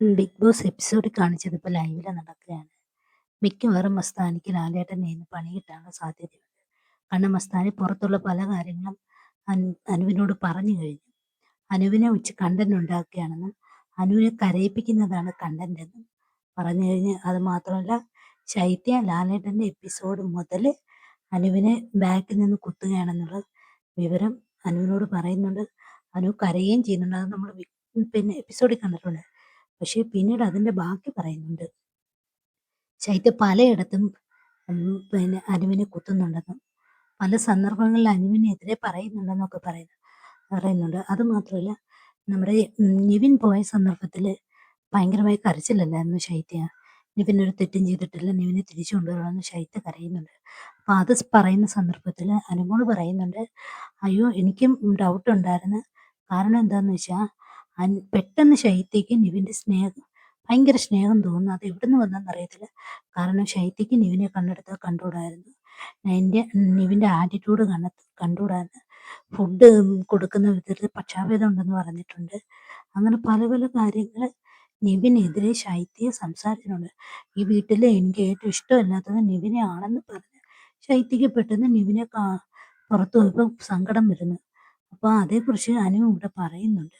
Big boss episode കാണിച്ചത് ഇപ്പോൾ ലൈവിൽ നടക്കുകയാണ്. മിക്കവാറും മസ്താനിക്ക് ലാലേട്ടനെ നിന്ന് പണി കിട്ടാനുള്ള സാധ്യതയുണ്ട്. കാരണം മസ്താനി പുറത്തുള്ള പല കാര്യങ്ങളും അനുവിനോട് പറഞ്ഞു കഴിഞ്ഞു. അനുവിനെ ഉച്ച കണ്ടന്റ് ഉണ്ടാക്കുകയാണെന്നും അനുവിനെ കരയിപ്പിക്കുന്നതാണ് കണ്ടന്റ് എന്നും പറഞ്ഞു കഴിഞ്ഞ് അത് മാത്രമല്ല ശൈത്യ ലാലേട്ടന്റെ എപ്പിസോഡ് മുതൽ അനുവിനെ ബാക്കിൽ നിന്ന് കുത്തുകയാണെന്നുള്ള വിവരം അനുവിനോട് പറയുന്നുണ്ട്. അനു കരയുകയും ചെയ്യുന്നുണ്ട്. അത് നമ്മൾ പിന്നെ എപ്പിസോഡിൽ കണ്ടിട്ടുണ്ട്. പക്ഷേ പിന്നീട് അതിന്റെ ബാക്കി പറയുന്നുണ്ട്. ശൈത്യ പലയിടത്തും പിന്നെ അനുവിനെ കുത്തുന്നുണ്ടെന്നും പല സന്ദർഭങ്ങളിൽ അനുവിനെതിരെ പറയുന്നുണ്ടെന്നൊക്കെ പറയുന്നു പറയുന്നുണ്ട്. അത് മാത്രമല്ല നമ്മുടെ നിവിൻ പോയ സന്ദർഭത്തിൽ ഭയങ്കരമായി കരച്ചിലല്ലായിരുന്നു ശൈത്യ. നിവിൻ ഒരു തെറ്റും ചെയ്തിട്ടില്ല. നിവിനെ തിരിച്ചു കൊണ്ടുവരണമെന്ന് ശൈത്യ കരയുന്നുണ്ട്. അപ്പൊ അത് പറയുന്ന സന്ദർഭത്തിൽ അനുമോൾ പറയുന്നുണ്ട്, അയ്യോ എനിക്കും ഡൗട്ട് ഉണ്ടായിരുന്നു. കാരണം എന്താണെന്ന് വെച്ചാ പെട്ടെന്ന് ശൈത്യക്ക് നിവിന്റെ സ്നേഹം ഭയങ്കര സ്നേഹം തോന്നുന്നു. അത് എവിടെ നിന്ന് വന്നതെന്ന് അറിയത്തില്ല കാരണം ശൈത്യക്ക് നിവിനെ കണ്ടെടുത്ത് കണ്ടുകൂടായിരുന്നു. എന്റെ നിവിന്റെ ആറ്റിറ്റ്യൂഡ് കണ്ട കണ്ടുകൂടായിരുന്നു. ഫുഡ് കൊടുക്കുന്ന വിധത്തിൽ പക്ഷാഭേദം ഉണ്ടെന്ന് പറഞ്ഞിട്ടുണ്ട്. അങ്ങനെ പല പല കാര്യങ്ങൾ നിവിനെതിരെ ശൈത്യ സംസാരിച്ചിട്ടുണ്ട്. ഈ വീട്ടിൽ എനിക്ക് ഏറ്റവും ഇഷ്ടമല്ലാത്തത് നിവിനെ ആണെന്ന് പറഞ്ഞ് ശൈത്യക്ക് പെട്ടെന്ന് നിവിനെ കാ പോയപ്പോൾ പോയപ്പോ സങ്കടം വരുന്നു. അപ്പോൾ അതേക്കുറിച്ച് അനു ഇവിടെ പറയുന്നുണ്ട്.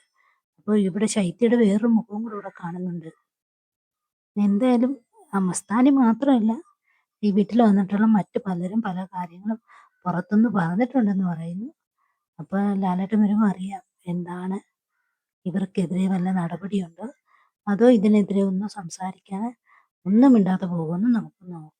അപ്പോൾ ഇവിടെ ശൈത്യയുടെ വേറൊരു മുഖവും കൂടെ ഇവിടെ കാണുന്നുണ്ട്. എന്തായാലും മസ്താനി മാത്രമല്ല ഈ വീട്ടിൽ വന്നിട്ടുള്ള മറ്റ് പലരും പല കാര്യങ്ങളും പുറത്തുനിന്ന് പറഞ്ഞിട്ടുണ്ടെന്ന് പറയുന്നു. അപ്പോൾ ലാലേട്ടൻ വരുമ്പോൾ അറിയാം എന്താണ് ഇവർക്കെതിരെ വല്ല നടപടിയുണ്ടോ അതോ ഇതിനെതിരെ ഒന്നും സംസാരിക്കാതെ ഒന്നും മിണ്ടാതെ പോകുമെന്ന് നമുക്ക് നോക്കാം.